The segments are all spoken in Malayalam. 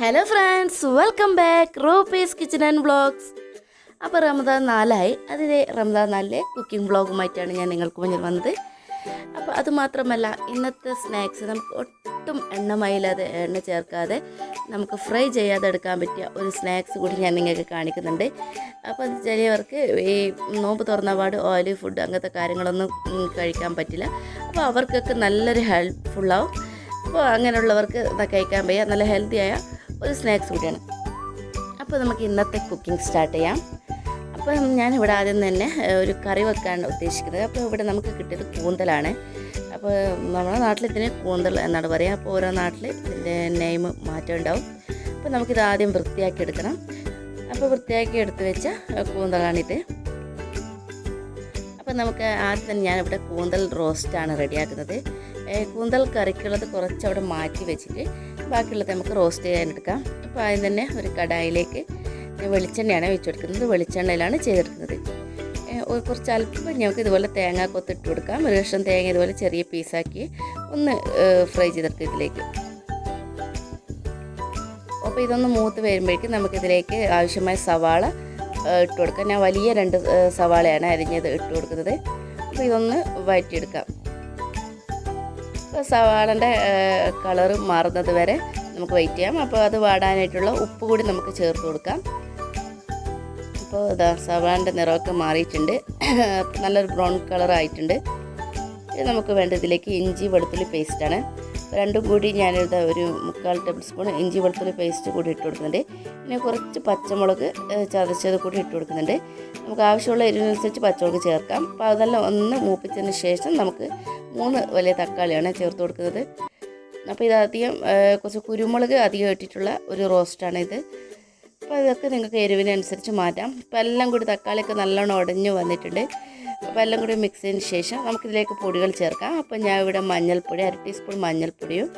Hello friends welcome back റോപ്പീസ് kitchen and vlogs അപ്പോൾ റമദാൻ നാലായി. അതിലെ റമദാൻ നാലിലെ കുക്കിംഗ് വ്ളോഗുമായിട്ടാണ് ഞാൻ നിങ്ങൾക്ക് മുന്നിൽ വന്നത്. അപ്പോൾ അതുമാത്രമല്ല ഇന്നത്തെ സ്നാക്സ് നമുക്ക് ഒട്ടും എണ്ണമയില്ലാതെ എണ്ണ ചേർക്കാതെ നമുക്ക് ഫ്രൈ ചെയ്യാതെ എടുക്കാൻ പറ്റിയ ഒരു സ്നാക്സ് കൂടി ഞാൻ നിങ്ങൾക്ക് കാണിക്കുന്നുണ്ട്. അപ്പോൾ അത് ചിലവർക്ക് ഈ നോമ്പ് തുറന്ന പാട് ഓയിലി ഫുഡ് അങ്ങനത്തെ കാര്യങ്ങളൊന്നും കഴിക്കാൻ പറ്റില്ല. അപ്പോൾ അവർക്കൊക്കെ നല്ലൊരു ഹെൽപ്ഫുള്ളാവും അപ്പോൾ അങ്ങനെയുള്ളവർക്ക് കഴിക്കാൻ വയ്യ. നല്ല ഹെൽത്തി ആയ ഒരു സ്നാക്സ് കൂടിയാണ്. അപ്പോൾ നമുക്ക് ഇന്നത്തെ കുക്കിംഗ് സ്റ്റാർട്ട് ചെയ്യാം. അപ്പോൾ ഇവിടെ ആദ്യം തന്നെ ഒരു കറി വെക്കാനാണ് ഉദ്ദേശിക്കുന്നത്. അപ്പോൾ ഇവിടെ നമുക്ക് കിട്ടിയത് കൂന്തലാണ്. അപ്പോൾ നമ്മുടെ നാട്ടിൽ ഇതിന് കൂന്തൽ എന്നാണ് പറയുക. അപ്പോൾ ഓരോ നാട്ടിൽ ഇതിന്റെ നെയിം മാറ്റം ഉണ്ടാവും അപ്പോൾ നമുക്കിത് ആദ്യം വൃത്തിയാക്കി എടുക്കണം. അപ്പോൾ വൃത്തിയാക്കി എടുത്ത് വെച്ച കൂന്തലാണിത് അപ്പോൾ നമുക്ക് ആദ്യം തന്നെ ഞാനിവിടെ കൂന്തൽ റോസ്റ്റാണ് റെഡിയാക്കുന്നത് കൂന്തൽ കറിക്കുള്ളത് കുറച്ച് അവിടെ മാറ്റി വെച്ചിട്ട് ബാക്കിയുള്ളത് നമുക്ക് റോസ്റ്റ് ചെയ്യാനെടുക്കാം. അപ്പോൾ ആദ്യം തന്നെ ഒരു കടായിലേക്ക് വെളിച്ചെണ്ണയാണ് വെച്ച് കൊടുക്കുന്നത് വെളിച്ചെണ്ണയിലാണ് ചെയ്തെടുക്കുന്നത്. കുറച്ച് അല്പം ഞങ്ങൾക്ക് ഇതുപോലെ തേങ്ങ കൊത്തിട്ട് കൊടുക്കാം. ഒരു കഷ്ണം തേങ്ങ ഇതുപോലെ ചെറിയ പീസാക്കി ഒന്ന് ഫ്രൈ ചെയ്തെടുക്കുക ഇതിലേക്ക്. അപ്പോൾ ഇതൊന്ന് മൂത്ത് വരുമ്പോഴേക്കും നമുക്കിതിലേക്ക് ആവശ്യമായ സവാള ഇട്ട് കൊടുക്കാം. ഞാൻ വലിയ രണ്ട് സവാളയാണ് അരിഞ്ഞത് ഇട്ട് കൊടുക്കുന്നത്. അപ്പോൾ ഇതൊന്ന് വഴറ്റിയെടുക്കാം. അപ്പോൾ സവാളന്റെ കളറ് മാറുന്നത് വരെ നമുക്ക് വെയിറ്റ് ചെയ്യാം. അപ്പോൾ അത് വാടാനായിട്ടുള്ള ഉപ്പ് കൂടി നമുക്ക് ചേർത്ത് കൊടുക്കാം. അപ്പോൾ ഇതാ സവാളിന്റെ നിറമൊക്കെ മാറിയിട്ടുണ്ട്. നല്ലൊരു ബ്രൗൺ കളർ ആയിട്ടുണ്ട്. ഇത് നമുക്ക് വേണ്ട ഇതിലേക്ക് ഇഞ്ചി വെളുത്തുള്ളി പേസ്റ്റാണ് രണ്ടും കൂടി ഞാനിത് ഒരു മുക്കാൽ ടേബിൾ സ്പൂൺ ഇഞ്ചി വെളുത്തുള്ളി പേസ്റ്റ് കൂടി ഇട്ട് കൊടുക്കുന്നുണ്ട്. പിന്നെ കുറച്ച് പച്ചമുളക് ചതച്ചത് കൂടി ഇട്ട് കൊടുക്കുന്നുണ്ട്. നമുക്ക് ആവശ്യമുള്ള എരിവിനനുസരിച്ച് പച്ചമുളക് ചേർക്കാം. അപ്പോൾ അതെല്ലാം ഒന്ന് മൂപ്പിച്ചതിന് ശേഷം നമുക്ക് മൂന്ന് വലിയ തക്കാളിയാണ് ചേർത്ത് കൊടുക്കുന്നത്. അപ്പോൾ ഇത് അധികം കുറച്ച് കുരുമുളക് അധികം ഇട്ടിട്ടുള്ള ഒരു റോസ്റ്റാണ് ഇത് അപ്പോൾ ഇതൊക്കെ നിങ്ങൾക്ക് എരിവിനനുസരിച്ച് മാറ്റാം. അപ്പോൾ എല്ലാം കൂടി തക്കാളിയൊക്കെ നല്ലോണം ഉടഞ്ഞു വന്നിട്ടുണ്ട്. അപ്പോൾ എല്ലാം കൂടി മിക്സ് ചെയ്തതിന് ശേഷം നമുക്കിതിലേക്ക് പൊടികൾ ചേർക്കാം. അപ്പോൾ ഞാൻ ഇവിടെ മഞ്ഞൾപ്പൊടി അര ടീസ്പൂൺ മഞ്ഞൾപ്പൊടിയും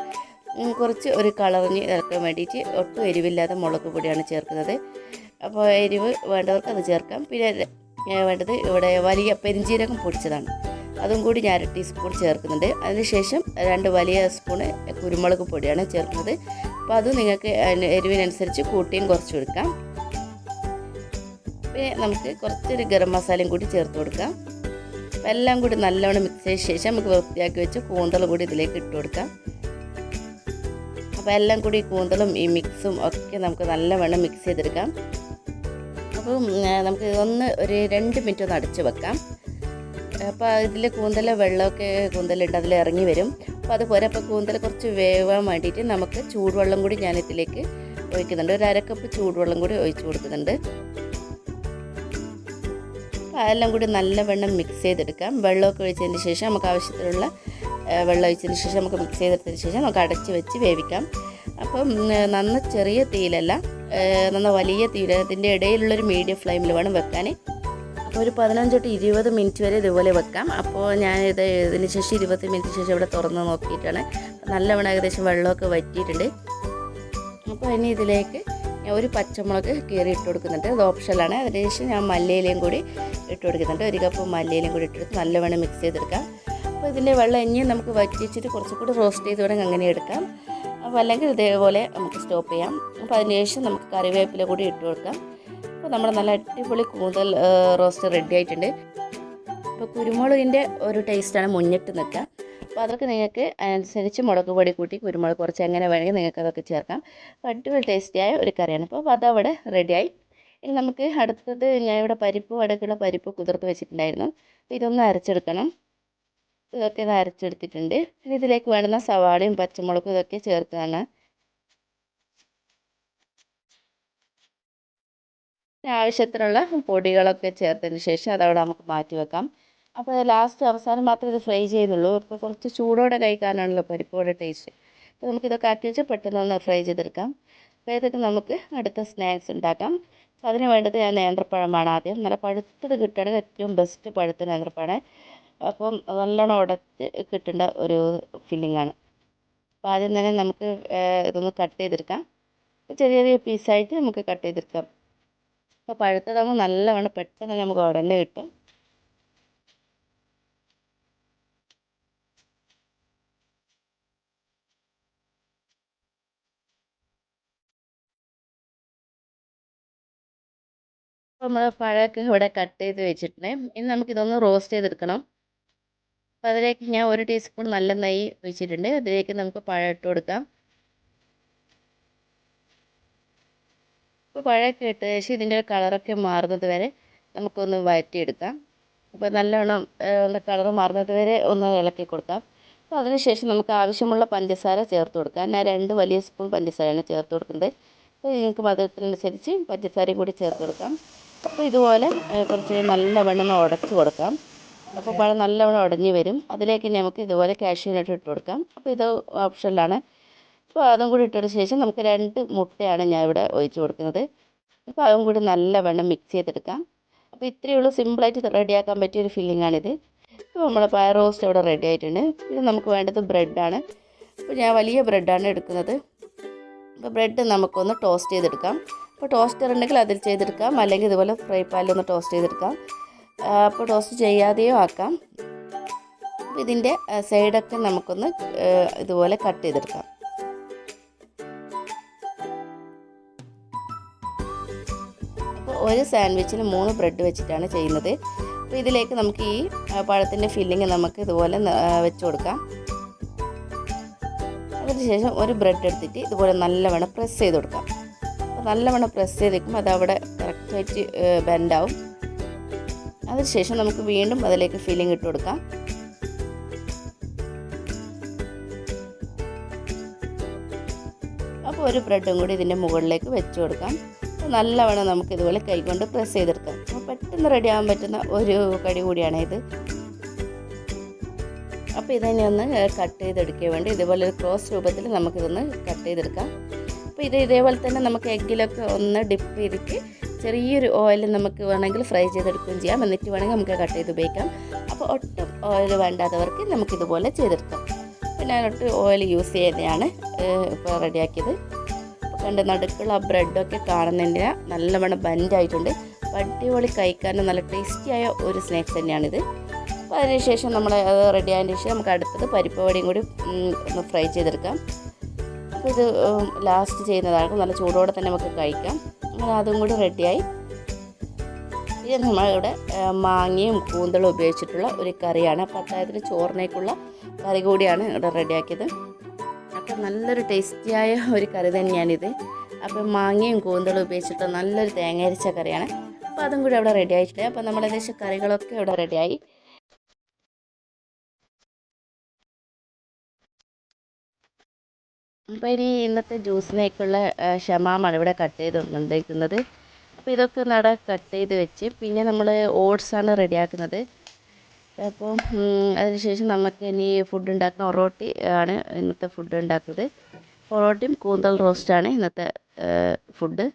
കുറച്ച് ഒരു കളറിന് ഇറക്കാൻ വേണ്ടിയിട്ട് ഒട്ടും എരിവില്ലാത്ത മുളക് പൊടിയാണ് ചേർക്കുന്നത്. അപ്പോൾ എരിവ് വേണ്ടവർക്ക് അത് ചേർക്കാം. പിന്നെ വേണ്ടത് ഇവിടെ വലിയ പെരിഞ്ചീരകം പൊടിച്ചതാണ്. അതും കൂടി ഞാൻ ടീസ്പൂൺ ചേർക്കുന്നുണ്ട്. അതിനുശേഷം രണ്ട് വലിയ സ്പൂണ് കുരുമുളക് പൊടിയാണ് ചേർക്കുന്നത്. അപ്പോൾ അത് നിങ്ങൾക്ക് എരിവിനനുസരിച്ച് കൂട്ടിയും കുറച്ച് കൊടുക്കാം. പിന്നെ നമുക്ക് കുറച്ചൊരു ഗരം മസാലയും കൂടി ചേർത്ത് കൊടുക്കാം. അപ്പോൾ എല്ലാം കൂടി നല്ലവണ്ണം മിക്സ് ചെയ്ത ശേഷം നമുക്ക് വൃത്തിയാക്കി വെച്ച് കൂന്തൽ കൂടി ഇതിലേക്ക് ഇട്ട് കൊടുക്കാം. അപ്പോൾ എല്ലാം കൂടി കൂന്തലും ഈ മിക്സും ഒക്കെ നമുക്ക് നല്ലവണ്ണം മിക്സ് ചെയ്തെടുക്കാം. അപ്പം നമുക്ക് ഒന്ന് ഒരു രണ്ട് മിനിറ്റ് ഒന്ന് അടച്ച് വെക്കാം. അപ്പോൾ ഇതിൽ കൂന്തൽ വെള്ളമൊക്കെ കൂന്തലുണ്ട് അതിൽ ഇറങ്ങി വരും. അപ്പോൾ അതുപോലെ അപ്പോൾ കൂന്തൽ കുറച്ച് വേവാൻ വേണ്ടിയിട്ട് നമുക്ക് ചൂടുവെള്ളം കൂടി ഞാൻ ഇതിലേക്ക് ഒഴിക്കുന്നുണ്ട്. ഒരു അരക്കപ്പ് ചൂടുവെള്ളം കൂടി ഒഴിച്ചു കൊടുക്കുന്നുണ്ട്. അതെല്ലാം കൂടി നല്ല നല്ലവണ്ണം മിക്സ് ചെയ്തെടുക്കാം. വെള്ളമൊക്കെ ഒഴിച്ചതിന് ശേഷം നമുക്ക് ആവശ്യത്തിലുള്ള വെള്ളം ഒഴിച്ചതിന് ശേഷം നമുക്ക് മിക്സ് ചെയ്തെടുത്തതിന് ശേഷം നമുക്ക് അടച്ച് വെച്ച് വേവിക്കാം. അപ്പം നന്ന ചെറിയ തീയിലല്ല നന്ന വലിയ തീയിൽ അതിന്റെ ഇടയിലുള്ളൊരു മീഡിയം ഫ്ലെയിമിൽ വേണം വെക്കാൻ ഒരു പതിനഞ്ച് തൊട്ട് ഇരുപത് മിനിറ്റ് വരെ ഇതുപോലെ വെക്കാം. അപ്പോൾ ഞാനിത് ഇതിന് ശേഷം ഇരുപത് മിനിറ്റ് ശേഷം ഇവിടെ തുറന്ന് നോക്കിയിട്ടാണ്. നല്ലവണ്ണം ഏകദേശം വെള്ളമൊക്കെ വറ്റിയിട്ടുണ്ട്. അപ്പോൾ ഇനി ഇതിലേക്ക് ഞാൻ ഒരു പച്ചമുളക് കീറി ഇട്ട് കൊടുക്കുന്നുണ്ട്. അത് ഓപ്ഷനാണ് അതിനുശേഷം ഞാൻ മല്ലിയിലയും കൂടി ഇട്ട് കൊടുക്കുന്നുണ്ട്. ഒരു കപ്പ് മല്ലിയിലയും കൂടി ഇട്ടെടുത്ത് നല്ലവണ്ണം മിക്സ് ചെയ്തെടുക്കാം. അപ്പോൾ ഇതിന്റെ വെള്ളം ഇനിയും നമുക്ക് വറ്റിച്ചിട്ട് കുറച്ചും കൂടി റോസ്റ്റ് ചെയ്ത് വേണമെങ്കിൽ അങ്ങനെ എടുക്കാം. അപ്പോൾ അല്ലെങ്കിൽ ഇതേപോലെ നമുക്ക് സ്റ്റോപ്പ് ചെയ്യാം. അപ്പോൾ അതിന് ശേഷം നമുക്ക് കറിവേപ്പില കൂടി ഇട്ട് കൊടുക്കാം. നമ്മുടെ നല്ല അടിപൊളി കൂന്തൽ റോസ്റ്റ് റെഡി ആയിട്ടുണ്ട്. അപ്പോൾ കുരുമുളകിന്റെ ഒരു ടേസ്റ്റാണ് മുന്നിട്ട് നിൽക്കുക. അപ്പോൾ അതൊക്കെ നിങ്ങൾക്ക് അനുസരിച്ച് മുളക് പൊടി കൂട്ടി കുരുമുളക് കുറച്ച് എങ്ങനെ വേണമെങ്കിൽ നിങ്ങൾക്ക് അതൊക്കെ ചേർക്കാം. അടിപൊളി ടേസ്റ്റിയായ ഒരു കറിയാണ്. അപ്പോൾ അതവിടെ റെഡിയായി ഇനി നമുക്ക് അടുത്തത് ഞാൻ ഇവിടെ പരിപ്പ് വടക്കുള്ള പരിപ്പ് കുതിർത്ത് വെച്ചിട്ടുണ്ടായിരുന്നു. അപ്പോൾ ഇതൊന്ന് അരച്ചെടുക്കണം. ഇതൊക്കെ ഇത് അരച്ചെടുത്തിട്ടുണ്ട്. ഇനി ഇതിലേക്ക് വേണ്ടുന്ന സവാളയും പച്ചമുളകും ഇതൊക്കെ ചേർക്കുകയാണ്. ആവശ്യത്തിനുള്ള പൊടികളൊക്കെ ചേർത്തതിന് ശേഷം അതവിടെ നമുക്ക് മാറ്റി വെക്കാം. അപ്പോൾ ലാസ്റ്റ് അവസാനം മാത്രമേ ഇത് ഫ്രൈ ചെയ്യുന്നുള്ളൂ. ഇപ്പോൾ കുറച്ച് ചൂടോടെ കഴിക്കാനാണല്ലോ പരിപ്പോടെ ടേസ്റ്റ്. അപ്പോൾ നമുക്കിതൊക്കെ ആക്കി വെച്ച് പെട്ടെന്ന് ഒന്ന് ഫ്രൈ ചെയ്തെടുക്കാം. അപ്പോൾ ഇതൊക്കെ നമുക്ക് അടുത്ത സ്നാക്സ് ഉണ്ടാക്കാം. അപ്പോൾ അതിന് വേണ്ടത് ഞാൻ നേന്ത്രപ്പഴമാണ് ആദ്യം. നല്ല പഴുത്തത് കിട്ടുകയാണെങ്കിൽ ഏറ്റവും ബെസ്റ്റ് പഴുത്ത നേന്ത്രപ്പഴം അപ്പം നല്ലോണം ഉടച്ച് കിട്ടേണ്ട ഒരു ഫില്ലിംഗ് ആണ്. അപ്പോൾ ആദ്യം തന്നെ നമുക്ക് ഇതൊന്ന് കട്ട് ചെയ്തെടുക്കാം. ചെറിയ ചെറിയ പീസായിട്ട് നമുക്ക് കട്ട് ചെയ്തെടുക്കാം. അപ്പോൾ പഴുത്തതാകുമ്പോൾ നല്ലവണ്ണം പെട്ടെന്ന് നമുക്ക് ഉടനെ കിട്ടും. അപ്പോൾ നമ്മൾ പഴമൊക്കെ ഇവിടെ കട്ട് ചെയ്ത് വെച്ചിട്ടുണ്ട്. ഇനി നമുക്കിതൊന്ന് റോസ്റ്റ് ചെയ്തെടുക്കണം. അപ്പോൾ അതിലേക്ക് ഞാൻ ഒരു ടീസ്പൂൺ നല്ല നെയ്യ് ഒഴിച്ചിട്ടുണ്ട്. അതിലേക്ക് നമുക്ക് പഴം ഇട്ട് കൊടുക്കാം. ഇപ്പോൾ പഴമൊക്കെ ഇട്ട് ശേഷം ഇതിന്റെ കളറൊക്കെ മാറുന്നത് വരെ നമുക്കൊന്ന് വഴറ്റിയെടുക്കാം. അപ്പോൾ നല്ലോണം ഒന്ന് കളർ മാറുന്നത് വരെ ഒന്ന് ഇളക്കി കൊടുക്കാം. അപ്പോൾ അതിനുശേഷം നമുക്ക് ആവശ്യമുള്ള പഞ്ചസാര ചേർത്ത് കൊടുക്കാം. ഞാൻ രണ്ട് വലിയ സ്പൂൺ പഞ്ചസാരയാണ് ചേർത്ത് കൊടുക്കുന്നത്. അപ്പോൾ നിങ്ങൾക്ക് മധുരത്തിനനുസരിച്ച് പഞ്ചസാരയും കൂടി ചേർത്ത് കൊടുക്കാം. അപ്പോൾ ഇതുപോലെ കുറച്ച് നല്ലവണ്ണം ഉടച്ച് കൊടുക്കാം. അപ്പോൾ പഴം നല്ലവണ്ണം ഉടഞ്ഞ് വരും. അതിലേക്ക് നമുക്ക് ഇതുപോലെ കാഷ്യൂ നട്ട് ഇട്ട് കൊടുക്കാം. അപ്പോൾ ഇത് ഓപ്ഷനിലാണ്. അപ്പോൾ അതും കൂടി ഇട്ടതിന് ശേഷം നമുക്ക് രണ്ട് മുട്ടയാണ് ഞാൻ ഇവിടെ ഒഴിച്ച് കൊടുക്കുന്നത്. അപ്പോൾ അതും കൂടി നല്ലവണ്ണം മിക്സ് ചെയ്തെടുക്കാം. അപ്പോൾ ഇത്രയേ ഉള്ളൂ. സിമ്പിളായിട്ട് റെഡിയാക്കാൻ പറ്റിയ ഒരു ഫില്ലിങ്ങാണിത് ഇപ്പോൾ നമ്മുടെ പയർ റോസ്റ്റ് ഇവിടെ റെഡി ആയിട്ടുണ്ട്. പിന്നെ നമുക്ക് വേണ്ടത് ബ്രെഡാണ് അപ്പോൾ ഞാൻ വലിയ ബ്രെഡാണ് എടുക്കുന്നത്. അപ്പോൾ ബ്രെഡ് നമുക്കൊന്ന് ടോസ്റ്റ് ചെയ്തെടുക്കാം. അപ്പോൾ ടോസ്റ്റർ ഉണ്ടെങ്കിൽ അതിൽ ചെയ്തെടുക്കാം. അല്ലെങ്കിൽ ഇതുപോലെ ഫ്രൈ പാനിലൊന്ന് ടോസ്റ്റ് ചെയ്തെടുക്കാം. അപ്പോൾ ടോസ്റ്റ് ചെയ്യാതെയോ ആക്കാം. അപ്പോൾ ഇതിന്റെ സൈഡൊക്കെ നമുക്കൊന്ന് ഇതുപോലെ കട്ട് ചെയ്തെടുക്കാം. ഒരു സാൻഡ്വിച്ചിന് മൂന്ന് ബ്രെഡ് വെച്ചിട്ടാണ് ചെയ്യുന്നത്. അപ്പോൾ ഇതിലേക്ക് നമുക്ക് ഈ പഴത്തിന്റെ ഫില്ലിങ് നമുക്ക് ഇതുപോലെ വെച്ച് കൊടുക്കാം. അതിനുശേഷം ഒരു ബ്രെഡ് എടുത്തിട്ട് ഇതുപോലെ നല്ലവണ്ണം പ്രസ് ചെയ്ത് കൊടുക്കാം. അപ്പോൾ നല്ലവണ്ണം പ്രസ് ചെയ്ത് വെക്കുമ്പോൾ അത് അവിടെ കറക്റ്റായിട്ട് ബെൻഡാവും. അതിനുശേഷം നമുക്ക് വീണ്ടും അതിലേക്ക് ഫില്ലിങ് ഇട്ട് കൊടുക്കാം. അപ്പോൾ ഒരു ബ്രെഡും കൂടി ഇതിന്റെ മുകളിലേക്ക് വെച്ച് കൊടുക്കാം. നല്ലവണ്ണം നമുക്ക് ഇതുപോലെ കൈകൊണ്ട് പ്രസ് ചെയ്തെടുക്കാം. അപ്പോൾ പെട്ടെന്ന് റെഡി ആകാൻ പറ്റുന്ന ഒരു കടി കൂടിയാണ് ഇത്. അപ്പോൾ ഇതിനെ ഒന്ന് കട്ട് ചെയ്തെടുക്കാൻ വേണ്ടി ഇതുപോലെ ഒരു ക്രോസ് രൂപത്തിൽ നമുക്കിതൊന്ന് കട്ട് ചെയ്തെടുക്കാം. അപ്പോൾ ഇത് ഇതേപോലെ തന്നെ നമുക്ക് എഗ്ഗിലൊക്കെ ഒന്ന് ഡിപ്പ് ചെയ്തിട്ട് ചെറിയൊരു ഓയിൽ നമുക്ക് വേണമെങ്കിൽ ഫ്രൈ ചെയ്തെടുക്കുകയും ചെയ്യാം. എന്നിട്ട് വേണമെങ്കിൽ നമുക്ക് കട്ട് ചെയ്ത് ഉപയോഗിക്കാം. അപ്പോൾ ഒട്ടും ഓയിൽ വേണ്ടാത്തവർക്ക് നമുക്കിതുപോലെ ചെയ്തെടുക്കാം. പിന്നെ ഒട്ടും ഓയിൽ യൂസ് ചെയ്യുന്നതാണ് ഇപ്പോൾ റെഡിയാക്കിയത് കണ്ട് നടുക്കുള്ള ബ്രെഡൊക്കെ കാണുന്നതിന് നല്ലവണ്ണം ബെൻഡായിട്ടുണ്ട്. അടിപൊളി കഴിക്കാനും നല്ല ടേസ്റ്റിയായ ഒരു സ്നാക്സ് തന്നെയാണിത്. അപ്പോൾ അതിനുശേഷം നമ്മൾ അത് റെഡി ആയതിന് ശേഷം നമുക്ക് അടുത്തത് പരിപ്പ് വടിയും കൂടി ഒന്ന് ഫ്രൈ ചെയ്തെടുക്കാം. അപ്പോൾ ഇത് ലാസ്റ്റ് ചെയ്യുന്നതാണ് നല്ല ചൂടോടെ തന്നെ നമുക്ക് കഴിക്കാം. അങ്ങനെ അതും കൂടി റെഡിയായി. ഇത് നമ്മളിവിടെ മാങ്ങയും കൂന്തളും ഉപയോഗിച്ചിട്ടുള്ള ഒരു കറിയാണ്. അപ്പോൾ അത്തായത്തിന് ചോറിനേക്കുള്ള കറി കൂടിയാണ് ഇവിടെ റെഡിയാക്കിയത്. അപ്പോൾ നല്ലൊരു ടേസ്റ്റിയായ ഒരു കറി തന്നെയാണിത്. അപ്പോൾ മാങ്ങയും കൂന്തളും ഉപയോഗിച്ചിട്ട് നല്ലൊരു തേങ്ങ അരിച്ച കറിയാണ്. അപ്പോൾ അതും കൂടി അവിടെ റെഡി ആയിട്ടുണ്ട്. അപ്പോൾ നമ്മൾ ഏകദേശം കറികളൊക്കെ ഇവിടെ റെഡിയായി അപ്പോൾ ഇനി ഇന്നത്തെ ജ്യൂസിനേക്കുള്ള ഷമാമാണ് ഇവിടെ കട്ട് ചെയ്ത് കൊണ്ടിരിക്കുന്നത് അപ്പോൾ ഇതൊക്കെ നട കട്ട് ചെയ്ത് വെച്ച് പിന്നെ നമ്മൾ ഓട്സാണ് റെഡിയാക്കുന്നത് അപ്പോൾ അതിനുശേഷം നമുക്ക് ഇനി ഫുഡ് ഉണ്ടാക്കുന്ന ഒറോട്ടി ആണ് ഇന്നത്തെ ഫുഡ് ഉണ്ടാക്കുന്നത്. പൊറോട്ടയും കൂന്തൽ റോസ്റ്റാണ് ഇന്നത്തെ ഫുഡ്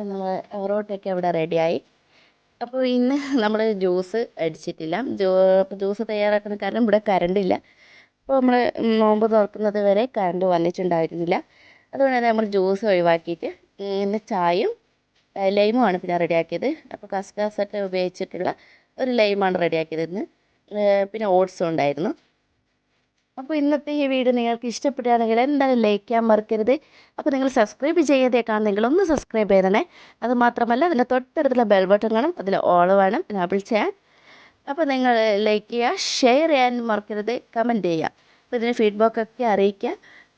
നമ്മൾ പൊറോട്ടയൊക്കെ ഇവിടെ റെഡിയായി അപ്പോൾ ഇന്ന് നമ്മൾ ജ്യൂസ് അടിച്ചിട്ടില്ല. ജ്യൂസ് തയ്യാറാക്കുന്ന കാരണം ഇവിടെ കറണ്ട് ഇല്ല. അപ്പോൾ നമ്മൾ നോമ്പ് തുറക്കുന്നത് വരെ കറണ്ട് വന്നിട്ടുണ്ടായിരുന്നില്ല. അതുകൊണ്ട് തന്നെ നമ്മൾ ജ്യൂസ് ഒഴിവാക്കിയിട്ട് ഇന്ന് ചായയും ലൈമുമാണ് പിന്നെ റെഡിയാക്കിയത്. അപ്പോൾ കസ്കാസൊക്കെ ഉപയോഗിച്ചിട്ടുള്ള ഒരു ലൈമാണ് റെഡിയാക്കിയത് ഇന്ന്. പിന്നെ ഓട്സും ഉണ്ടായിരുന്നു. അപ്പോൾ ഇന്നത്തെ ഈ വീഡിയോ നിങ്ങൾക്ക് ഇഷ്ടപ്പെടുകയാണെങ്കിൽ എന്തായാലും ലൈക്ക് ചെയ്യാൻ മറക്കരുത്. അപ്പോൾ നിങ്ങൾ സബ്സ്ക്രൈബ് ചെയ്യാതെ കാണുന്നെങ്കിൽ ഒന്ന് സബ്സ്ക്രൈബ് ചെയ്തണേ അത് മാത്രമല്ല അതിന്റെ തൊട്ടടുത്തുള്ള ബെൽ ബട്ടൺ കാണും അതിൽ ഓൾ വേണം എനാബിൾ ചെയ്യാൻ. അപ്പോൾ നിങ്ങൾ ലൈക്ക് ചെയ്യുക ഷെയർ ചെയ്യാൻ മറക്കരുത് കമന്റ് ചെയ്യുക. അപ്പോൾ ഇതിന് ഫീഡ്ബാക്കൊക്കെ അറിയിക്കുക.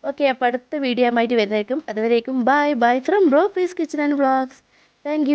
ഓക്കെ അപ്പോൾ അടുത്ത വീഡിയോ ആയിട്ട് വരുന്നതായിരിക്കും. അതുവരേക്കും bye bye from bro peace kitchen and vlogs thank